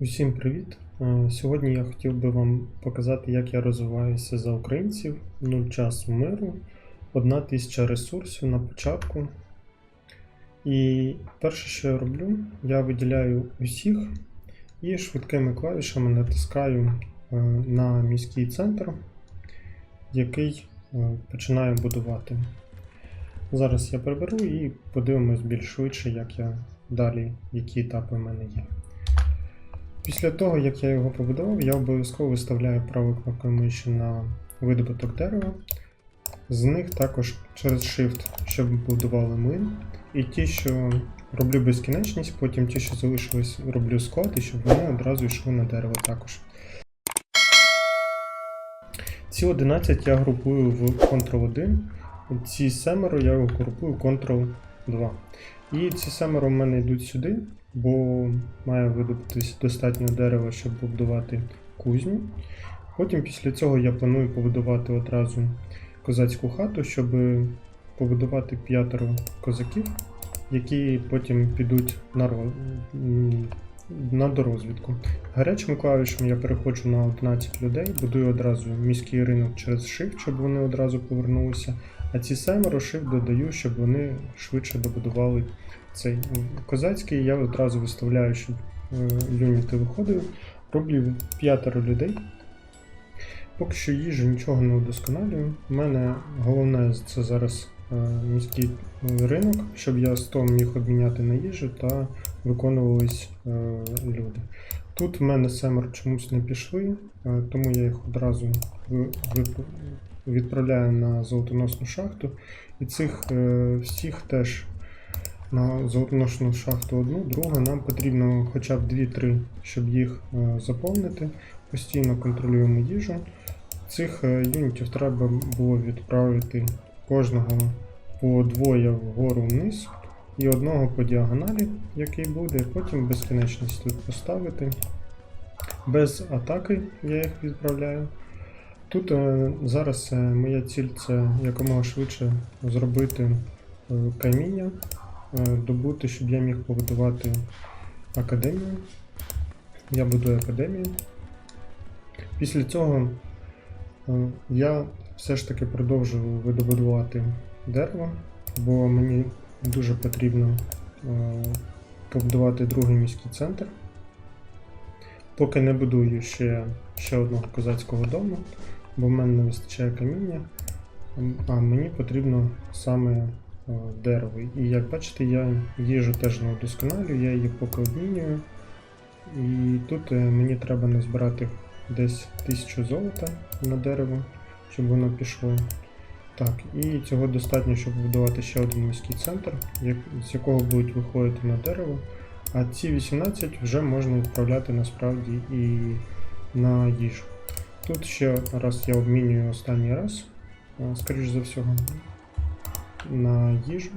Усім привіт! Е, Сьогодні я хотів би вам показати, як я розвиваюся за українців. Нуль час миру, одна тисяча ресурсів на початку. І перше, що я роблю, я виділяю усіх і швидкими клавішами натискаю е, на міський центр, який е, починаю будувати. Зараз я приберу і подивимось більш швидше, як я далі, які етапи в мене є. Після того, як я його побудував, я обов'язково виставляю правою кнопкою миші на видобуток дерева. З них також через Shift, щоб будували млин. І ті, що роблю безкінечність, потім ті, що залишились, роблю склад, і щоб вони одразу йшли на дерево також. Ці 11 я групую в Ctrl-1, ці семеро я групую в Ctrl-2. І ці семеро в мене йдуть сюди, бо має видобутись достатньо дерева, щоб побудувати кузню. Потім після цього я планую побудувати одразу козацьку хату, щоб побудувати п'ятеро козаків, які потім підуть на, на дорозвідку. Гарячими клавішами я переходжу на 11 людей, будую одразу міський ринок через Shift, щоб вони одразу повернулися. А ці семеро Shift додаю, щоб вони швидше добудували цей козацький. Я одразу виставляю, щоб е, юніти виходили. Роблю п'ятеро людей. Поки що їжу нічого не удосконалюю. У мене головне це зараз е, міський е, ринок, щоб я 100 міг обміняти на їжу та виконувались люди. Тут в мене семеро чомусь не пішли, тому я їх одразу відправляю на золотоносну шахту. І цих е, всіх теж на золотоносну шахту одну, другу. Нам потрібно хоча б 2-3, щоб їх е, заповнити. Постійно контролюємо їжу. Цих е, юнітів треба було відправити кожного по двоє вгору вниз і одного по діагоналі, який буде, потім безкінечність тут поставити. Без атаки я їх відправляю. Тут е, зараз е, моя ціль це якомога швидше зробити е, каміння, добути, щоб я міг побудувати академію. Я будую академію. Після цього я все ж таки продовжую видобудувати дерево, бо мені дуже потрібно побудувати другий міський центр. Поки не будую ще, ще одного козацького дому, бо в мене не вистачає каміння, а мені потрібно саме е, дерево. І як бачите, я їжу теж не удосконалюю, я її поки обмінюю. І тут е, мені треба назбирати десь 1000 золота на дерево, щоб воно пішло. Так, і цього достатньо, щоб будувати ще один міський центр, як- з якого будуть виходити на дерево. А ці 18 вже можна відправляти насправді і на їжу. Тут ще раз я обмінюю останній раз, скоріш за всього, на їжу,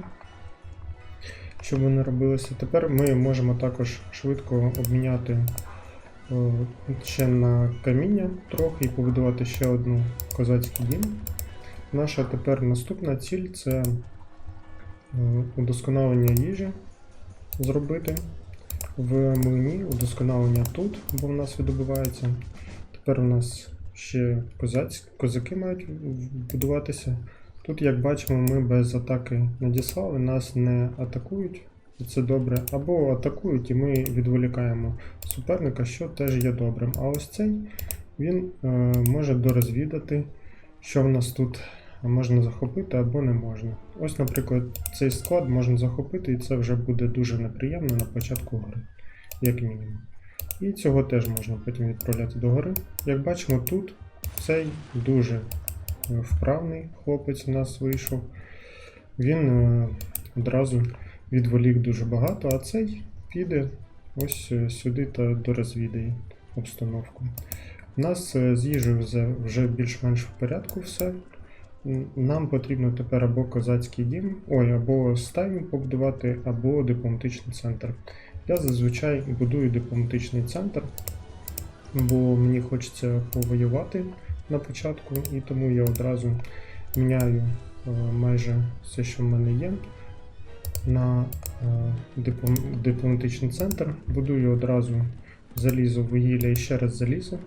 щоб вони робилися. Тепер ми можемо також швидко обміняти е, ще на каміння трохи і побудувати ще одну козацький дім. Наша тепер наступна ціль це е, удосконалення їжі зробити в млині, удосконалення тут, бо в нас видобувається. Тепер у нас ще козаць, козаки мають будуватися. Тут, як бачимо, ми без атаки надіслали, нас не атакують, це добре. Або атакують, і ми відволікаємо суперника, що теж є добрим. А ось цей він е, може дорозвідати, що в нас тут можна захопити або не можна. Ось, наприклад, цей склад можна захопити, і це вже буде дуже неприємно на початку гри, як мінімум. І цього теж можна потім відправляти до гори. Як бачимо, тут цей дуже е, вправний хлопець у нас вийшов. Він е, одразу відволік дуже багато, а цей піде ось е, сюди та дорозвідає обстановку. У нас з їжею вже більш-менш в порядку все. Нам потрібно тепер або козацький дім, ой, або стайню побудувати, або дипломатичний центр. Я зазвичай будую дипломатичний центр, бо мені хочеться повоювати на початку, і тому я одразу міняю е, майже все, що в мене є, на е, дипломатичний центр. Будую одразу залізо, вугілля і ще раз залізо.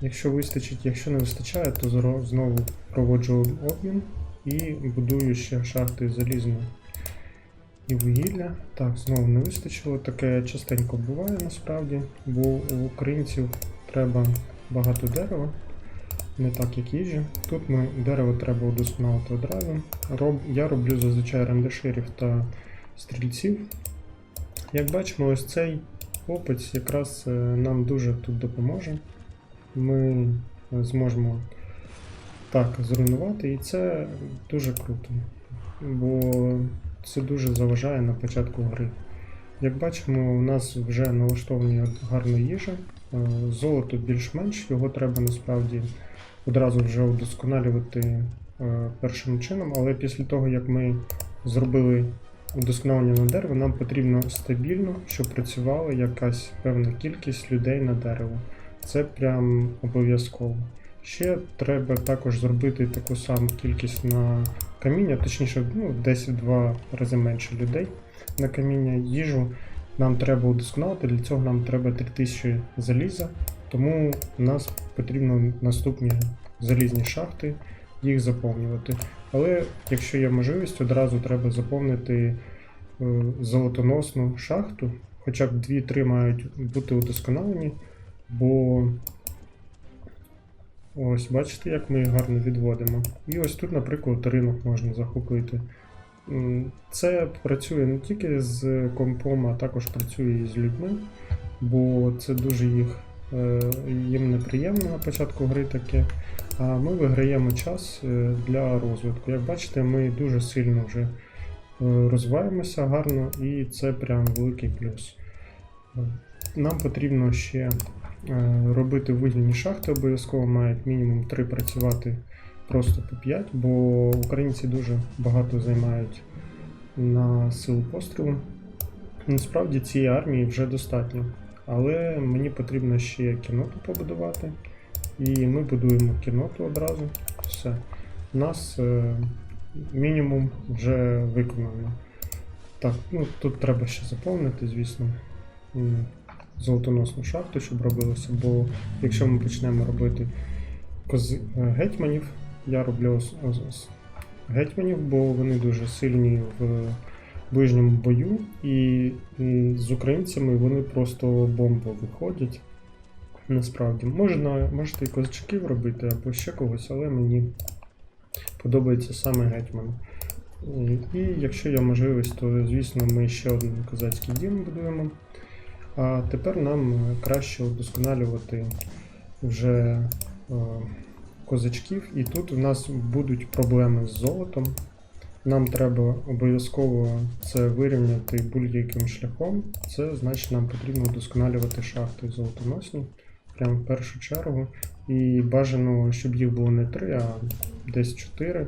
Якщо вистачить, якщо не вистачає, то знову проводжу обмін і будую ще шахти залізно і вугілля. Так, знову не вистачило. Таке частенько буває насправді, бо у українців треба багато дерева, не так як їжі. Тут ми дерево треба удосконалити одразу. Роб, я роблю зазвичай рандеширів та стрільців. Як бачимо, ось цей опець якраз е, нам дуже тут допоможе. Ми е, зможемо так зруйнувати, і це дуже круто, бо це дуже заважає на початку гри. Як бачимо, у нас вже налаштовані гарна їжа. Е, Золото більш-менш, його треба насправді одразу вже удосконалювати е, першим чином, але після того, як ми зробили удосконалення на дерево, нам потрібно стабільно, щоб працювала якась певна кількість людей на дерево. Це прям обов'язково. Ще треба також зробити таку саму кількість на каміння, точніше, ну, в 10-2 рази менше людей на каміння. Їжу нам треба удосконалити, для цього нам треба 3000 заліза, тому нас потрібно наступні залізні шахти, їх заповнювати. Але якщо є можливість, одразу треба заповнити е, золотоносну шахту, хоча б 2-3 мають бути удосконалені, бо ось бачите, як ми їх гарно відводимо. І ось тут, наприклад, ринок можна захопити. Це працює не тільки з компом, а також працює і з людьми, бо це дуже їх е, їм неприємно на початку гри таке. А ми виграємо час е, для розвитку. Як бачите, ми дуже сильно вже е, розвиваємося гарно, і це прям великий плюс. Нам потрібно ще робити вугільні шахти, обов'язково мають мінімум 3 працювати просто по 5, бо українці дуже багато займають на силу пострілу. Насправді цієї армії вже достатньо. Але мені потрібно ще кіноту побудувати. І ми будуємо кіноту одразу. Все. У нас е, мінімум вже виконано. Так, ну тут треба ще заповнити, звісно, золотоносну шахту, щоб робилося, бо якщо ми почнемо робити кози, е, гетьманів, я роблю гетьманів, бо вони дуже сильні в ближньому бою, і з українцями вони просто бомбо виходять. Насправді, можна, можете і козачків робити або ще когось, але мені подобається саме гетьман. І якщо є можливість, то звісно ми ще один козацький дім будуємо. А тепер нам е, краще удосконалювати вже е, козачків, і тут у нас будуть проблеми з золотом. Нам треба обов'язково це вирівняти будь-яким шляхом. Це значить нам потрібно удосконалювати шахти золотоносні прямо в першу чергу. І бажано, щоб їх було не 3, а десь 4.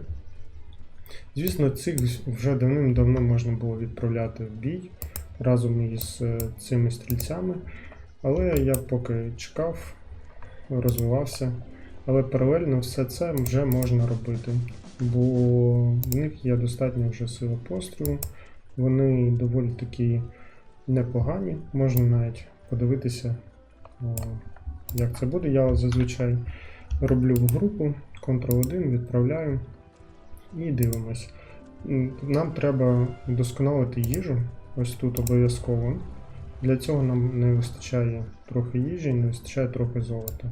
Звісно, цих вже давним-давно можна було відправляти в бій разом із е, цими стрільцями. Але я поки чекав, розвивався. Але паралельно все це вже можна робити, бо в них є достатньо вже сила пострілу, вони доволі такі непогані, можна навіть подивитися, як це буде. Я зазвичай роблю в групу, Ctrl-1, відправляю і дивимось. Нам треба вдосконалити їжу, ось тут обов'язково. Для цього нам не вистачає трохи їжі, не вистачає трохи золота.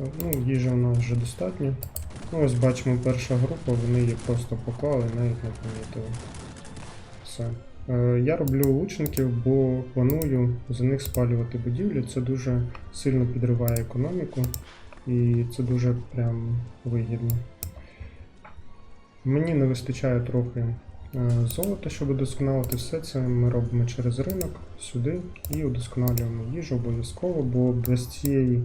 Ну, їжі у нас вже достатньо. Ну, ось бачимо перша група, вони її просто поклали, навіть не помітили. Все. Е, Я роблю лучників, бо планую за них спалювати будівлі. Це дуже сильно підриває економіку і це дуже прям вигідно. Мені не вистачає трохи е, золота, щоб удосконалити все це. Ми робимо через ринок сюди і удосконалюємо їжу обов'язково, бо без цієї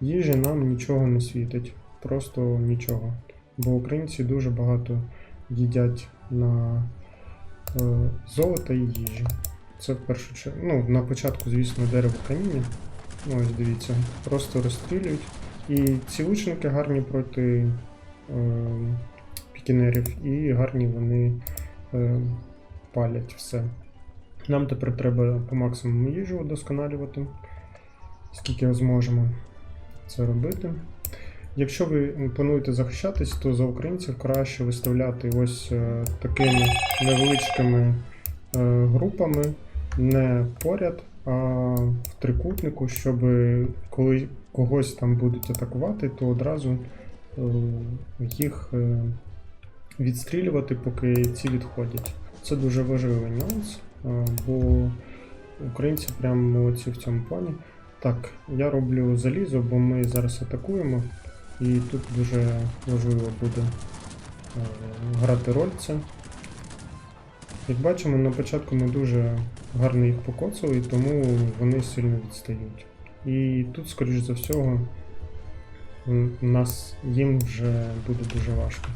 їжі нам нічого не світить. Просто нічого. Бо українці дуже багато їдять на е, золота і їжі. Це в першу чергу. Ну, на початку, звісно, дерево каміння. Ось дивіться, просто розстрілюють. І ці лучники гарні проти е, пікінерів, і гарні вони палять все. Нам тепер треба по максимуму їжу удосконалювати. скільки зможемо це робити. Якщо ви плануєте захищатись, то за українців краще виставляти ось е, такими невеличкими е, групами, не поряд, а в трикутнику, щоб коли когось там будуть атакувати, то одразу е, їх е, відстрілювати, поки ці відходять. Це дуже важливий нюанс, е, бо українці прямо молодці в цьому плані. Так, я роблю залізо, бо ми зараз атакуємо, і тут дуже важливо буде е, грати роль це. Як бачимо, на початку ми дуже гарно їх покоцали, тому вони сильно відстають. І тут, скоріш за всього, м, нас їм вже буде дуже важко.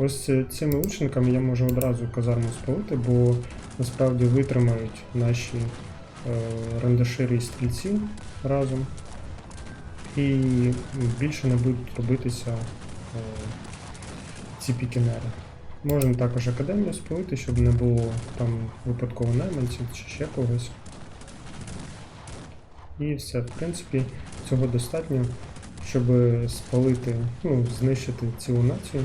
Ось цими лучниками я можу одразу казарму спалити, бо насправді витримають наші е, рандашири і стрільці разом. І більше не будуть робитися е, ці пікінери. Можемо також академію спалити, щоб не було там випадково найманців чи ще когось. І все, в принципі, цього достатньо, щоб спалити, ну, знищити цілу націю.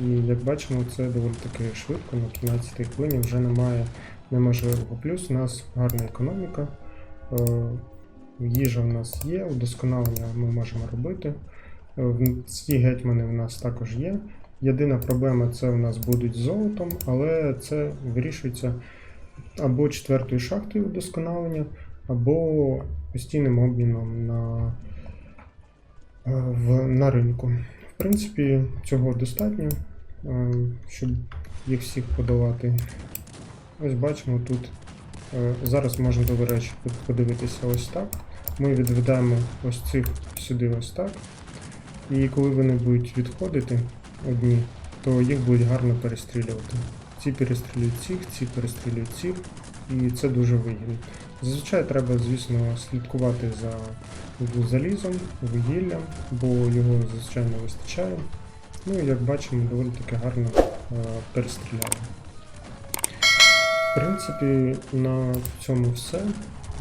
І як бачимо, це доволі таки швидко, на 15 хвилині вже немає неможливого. Плюс у нас гарна економіка, е, їжа в нас є, удосконалення ми можемо робити. Е, Ці гетьмани в нас також є. Єдина проблема це у нас будуть з золотом, але це вирішується або четвертою шахтою удосконалення, або постійним обміном на, е, на ринку. Принципі, цього достатньо, е, щоб їх всіх подолати. Ось бачимо тут. е, Зараз можна, до речі, подивитися ось так. Ми відведемо ось цих сюди ось так. І коли вони будуть відходити одні, то їх будуть гарно перестрілювати. Ці перестрілюють цих, ці перестрілюють цих, і це дуже вигідно. Зазвичай треба, звісно, слідкувати за залізом, вугіллям, бо його зазвичай не вистачає. Ну і як бачимо, доволі таки гарно е, перестріляли. В принципі, на цьому все.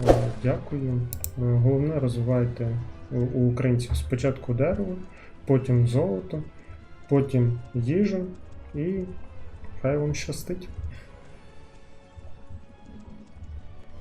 Е, Дякую. Е, Головне розвивайте у українців спочатку дерево, потім золото, потім їжу і хай вам щастить.